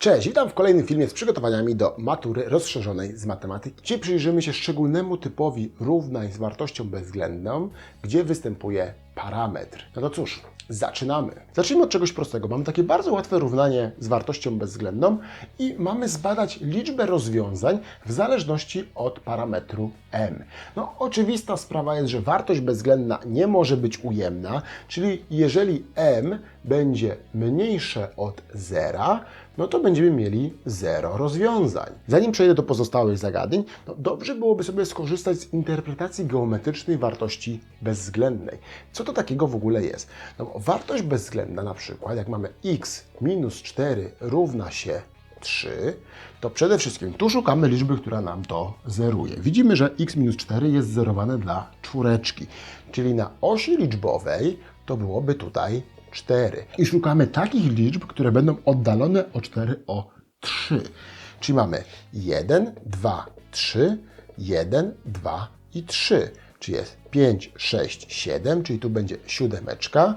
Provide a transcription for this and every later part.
Cześć, witam w kolejnym filmie z przygotowaniami do matury rozszerzonej z matematyki. Dzisiaj przyjrzymy się szczególnemu typowi równań z wartością bezwzględną, gdzie występuje parametr. No to cóż, zaczynamy. Zacznijmy od czegoś prostego. Mamy takie bardzo łatwe równanie z wartością bezwzględną i mamy zbadać liczbę rozwiązań w zależności od parametru m. No oczywista sprawa jest, że wartość bezwzględna nie może być ujemna, czyli jeżeli m będzie mniejsze od zera, no to będziemy mieli zero rozwiązań. Zanim przejdę do pozostałych zagadnień, no dobrze byłoby sobie skorzystać z interpretacji geometrycznej wartości bezwzględnej. Co to takiego w ogóle jest? No, wartość bezwzględna na przykład, jak mamy x minus 4 równa się 3, to przede wszystkim tu szukamy liczby, która nam to zeruje. Widzimy, że x minus 4 jest zerowane dla czwóreczki, czyli na osi liczbowej to byłoby tutaj 4. I szukamy takich liczb, które będą oddalone o 4 o 3. Czyli mamy 1, 2, 3, 1, 2 i 3. Czyli jest 5, 6, 7, czyli tu będzie siódemeczka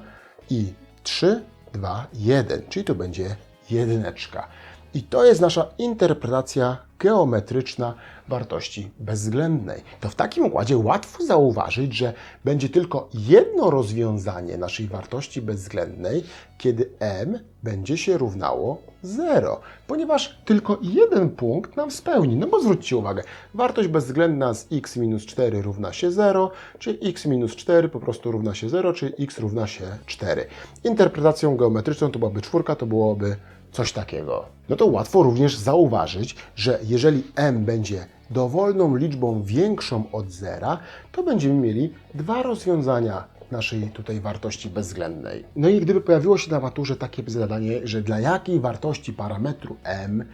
i 3, 2, 1, czyli tu będzie jedyneczka. I to jest nasza interpretacja geometryczna wartości bezwzględnej. To w takim układzie łatwo zauważyć, że będzie tylko jedno rozwiązanie naszej wartości bezwzględnej, kiedy m będzie się równało 0, ponieważ tylko jeden punkt nam spełni. No bo zwróćcie uwagę, wartość bezwzględna z x minus 4 równa się 0, czyli x minus 4 po prostu równa się 0, czyli x równa się 4. Interpretacją geometryczną to byłaby czwórka, to byłoby coś takiego. No to łatwo również zauważyć, że jeżeli m będzie dowolną liczbą większą od zera, to będziemy mieli dwa rozwiązania naszej tutaj wartości bezwzględnej. No i gdyby pojawiło się na maturze takie zadanie, że dla jakiej wartości parametru m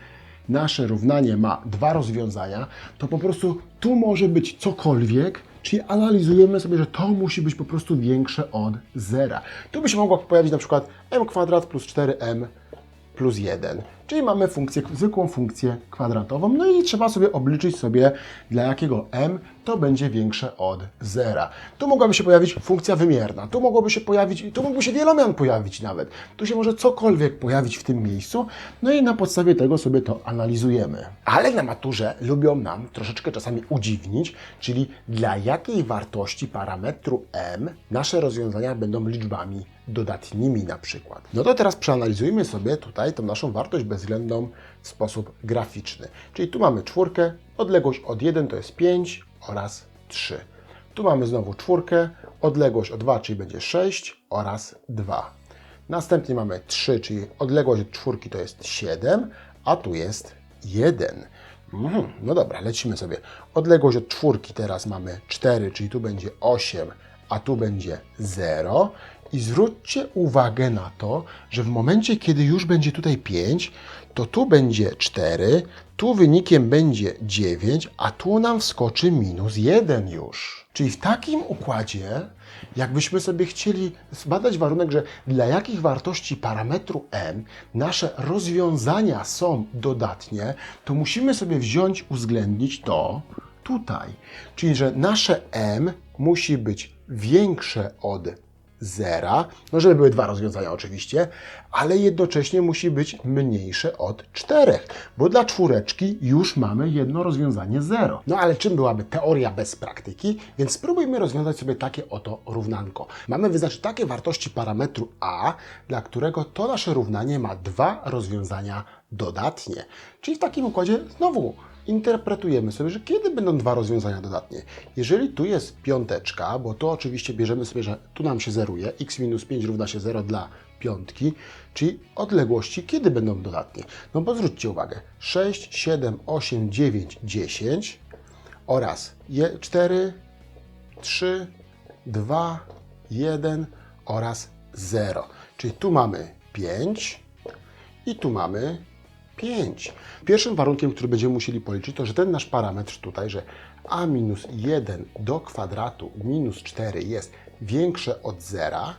nasze równanie ma dwa rozwiązania, to po prostu tu może być cokolwiek, czyli analizujemy sobie, że to musi być po prostu większe od zera. Tu by się mogło pojawić na przykład m kwadrat plus 4m plus 1. Czyli mamy funkcję, zwykłą funkcję kwadratową, no i trzeba sobie obliczyć sobie, dla jakiego m to będzie większe od zera. Tu mogłaby się pojawić funkcja wymierna, tu mogłoby się pojawić, tu mógłby się wielomian pojawić nawet. Tu się może cokolwiek pojawić w tym miejscu, no i na podstawie tego sobie to analizujemy. Ale na maturze lubią nam troszeczkę czasami udziwnić, czyli dla jakiej wartości parametru m nasze rozwiązania będą liczbami dodatnimi na przykład. No to teraz przeanalizujmy sobie tutaj tą naszą wartość bezwzględną w sposób graficzny. Czyli tu mamy czwórkę, odległość od 1 to jest 5 oraz 3. Tu mamy znowu czwórkę, odległość od 2, czyli będzie 6 oraz 2. Następnie mamy 3, czyli odległość od czwórki to jest 7, a tu jest 1. Mhm, no dobra, lecimy sobie. Odległość od czwórki teraz mamy 4, czyli tu będzie 8, a tu będzie 0. I zwróćcie uwagę na to, że w momencie, kiedy już będzie tutaj 5, to tu będzie 4, tu wynikiem będzie 9, a tu nam wskoczy minus 1 już. Czyli w takim układzie, jakbyśmy sobie chcieli zbadać warunek, że dla jakich wartości parametru m nasze rozwiązania są dodatnie, to musimy sobie wziąć, uwzględnić to tutaj. Czyli, że nasze m musi być większe od zera, no żeby były dwa rozwiązania oczywiście, ale jednocześnie musi być mniejsze od czterech, bo dla czwóreczki już mamy jedno rozwiązanie zero. No ale czym byłaby teoria bez praktyki? Więc spróbujmy rozwiązać sobie takie oto równanko. Mamy wyznaczyć takie wartości parametru a, dla którego to nasze równanie ma dwa rozwiązania dodatnie. Czyli w takim układzie znowu interpretujemy sobie, że kiedy będą dwa rozwiązania dodatnie. Jeżeli tu jest piąteczka, bo to oczywiście bierzemy sobie, że tu nam się zeruje, x minus 5 równa się 0 dla piątki, czyli odległości, kiedy będą dodatnie. No bo zwróćcie uwagę, 6, 7, 8, 9, 10 oraz 4, 3, 2, 1 oraz 0. Czyli tu mamy 5 i tu mamy 5. Pierwszym warunkiem, który będziemy musieli policzyć, to że ten nasz parametr tutaj, że a minus 1 do kwadratu minus 4 jest większe od zera,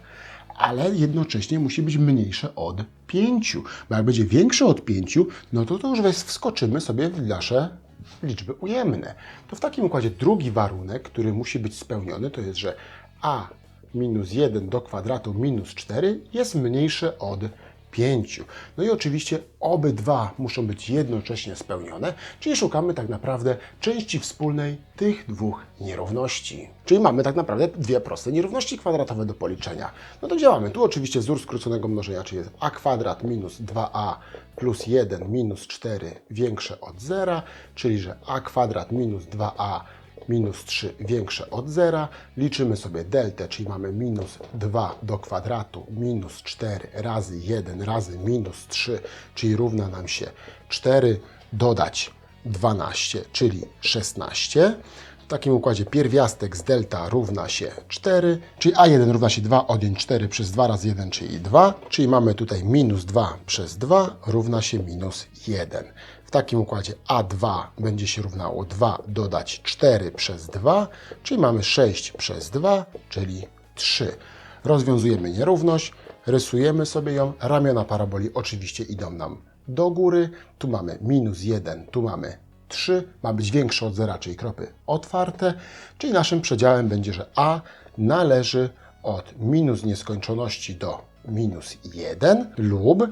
ale jednocześnie musi być mniejsze od 5. Bo jak będzie większe od 5, no to to już wskoczymy sobie w nasze liczby ujemne. To w takim układzie drugi warunek, który musi być spełniony, to jest, że a minus 1 do kwadratu minus 4 jest mniejsze od 5. No i oczywiście obydwa muszą być jednocześnie spełnione, czyli szukamy tak naprawdę części wspólnej tych dwóch nierówności. Czyli mamy tak naprawdę dwie proste nierówności kwadratowe do policzenia. No to działamy. Tu oczywiście wzór skróconego mnożenia, czyli jest a kwadrat minus 2a plus 1 minus 4 większe od zera, czyli że a kwadrat minus 2a minus 3 większe od zera. Liczymy sobie deltę, czyli mamy minus 2 do kwadratu minus 4 razy 1 razy minus 3, czyli równa nam się 4 dodać 12, czyli 16. W takim układzie pierwiastek z delta równa się 4, czyli a1 równa się 2 odjąć 4 przez 2 razy 1, czyli 2, czyli mamy tutaj minus 2 przez 2 równa się minus 1. W takim układzie a2 będzie się równało 2 dodać 4 przez 2, czyli mamy 6 przez 2, czyli 3. Rozwiązujemy nierówność, rysujemy sobie ją, ramiona paraboli oczywiście idą nam do góry, tu mamy minus 1, tu mamy 3 ma być większe od zera, czyli kropy otwarte, czyli naszym przedziałem będzie, że a należy od minus nieskończoności do minus 1 lub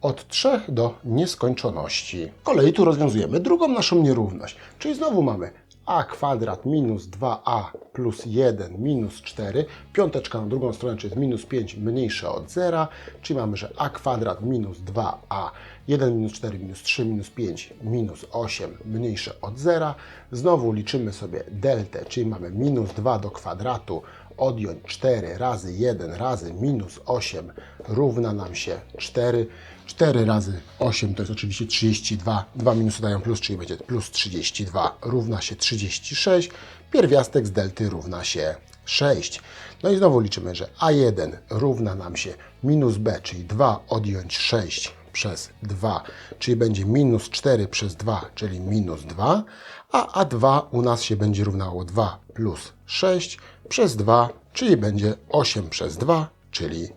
od 3 do nieskończoności. Z kolei tu rozwiązujemy drugą naszą nierówność, czyli znowu mamy a kwadrat minus 2a plus 1 minus 4, piąteczka na drugą stronę, czyli jest minus 5 mniejsze od zera, czyli mamy, że a kwadrat minus 2a, 1 minus 4 minus 3 minus 5 minus 8 mniejsze od zera. Znowu liczymy sobie deltę, czyli mamy minus 2 do kwadratu odjąć 4 razy 1 razy minus 8 równa nam się 4. 4 razy 8 to jest oczywiście 32. 2 minusy dają plus, czyli będzie plus 32 równa się 36. Pierwiastek z delty równa się 6. No i znowu liczymy, że a1 równa nam się minus b, czyli 2 odjąć 6 przez 2, czyli będzie minus 4 przez 2, czyli minus 2, a A2 u nas się będzie równało 2 plus 6 przez 2, czyli będzie 8 przez 2, czyli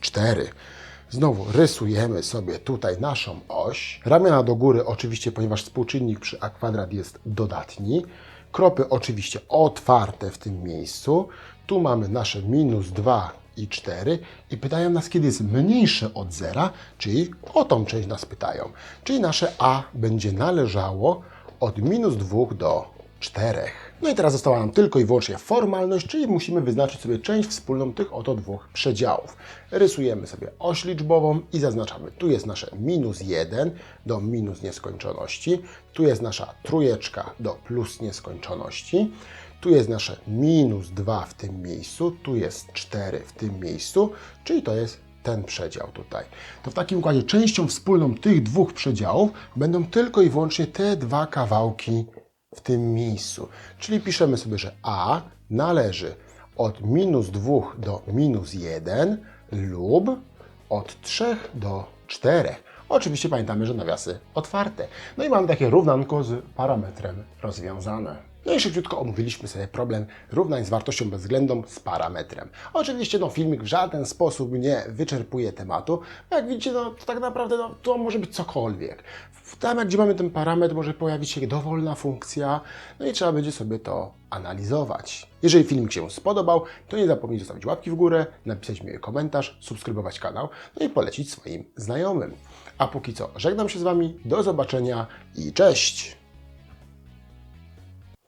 4. Znowu rysujemy sobie tutaj naszą oś. Ramiona do góry oczywiście, ponieważ współczynnik przy a kwadrat jest dodatni. Kropy oczywiście otwarte w tym miejscu. Tu mamy nasze minus 2 i 4 i pytają nas, kiedy jest mniejsze od zera, czyli o tą część nas pytają. Czyli nasze a będzie należało od minus 2 do 4. No i teraz została nam tylko i wyłącznie formalność, czyli musimy wyznaczyć sobie część wspólną tych oto dwóch przedziałów. Rysujemy sobie oś liczbową i zaznaczamy. Tu jest nasze minus 1 do minus nieskończoności, tu jest nasza trójeczka do plus nieskończoności, tu jest nasze minus 2 w tym miejscu, tu jest 4 w tym miejscu, czyli to jest ten przedział tutaj. To w takim układzie częścią wspólną tych dwóch przedziałów będą tylko i wyłącznie te dwa kawałki w tym miejscu. Czyli piszemy sobie, że a należy od minus 2 do minus 1 lub od 3 do 4. Oczywiście pamiętamy, że nawiasy otwarte. No i mamy takie równanko z parametrem rozwiązane. No i szybciutko omówiliśmy sobie problem równań z wartością bezwzględną z parametrem. Oczywiście no, filmik w żaden sposób nie wyczerpuje tematu. Jak widzicie, no, to tak naprawdę no, to może być cokolwiek. Tam, gdzie mamy ten parametr, może pojawić się dowolna funkcja, no i trzeba będzie sobie to analizować. Jeżeli filmik się spodobał, to nie zapomnijcie zostawić łapki w górę, napisać mi komentarz, subskrybować kanał, no i polecić swoim znajomym. A póki co, żegnam się z Wami, do zobaczenia i cześć!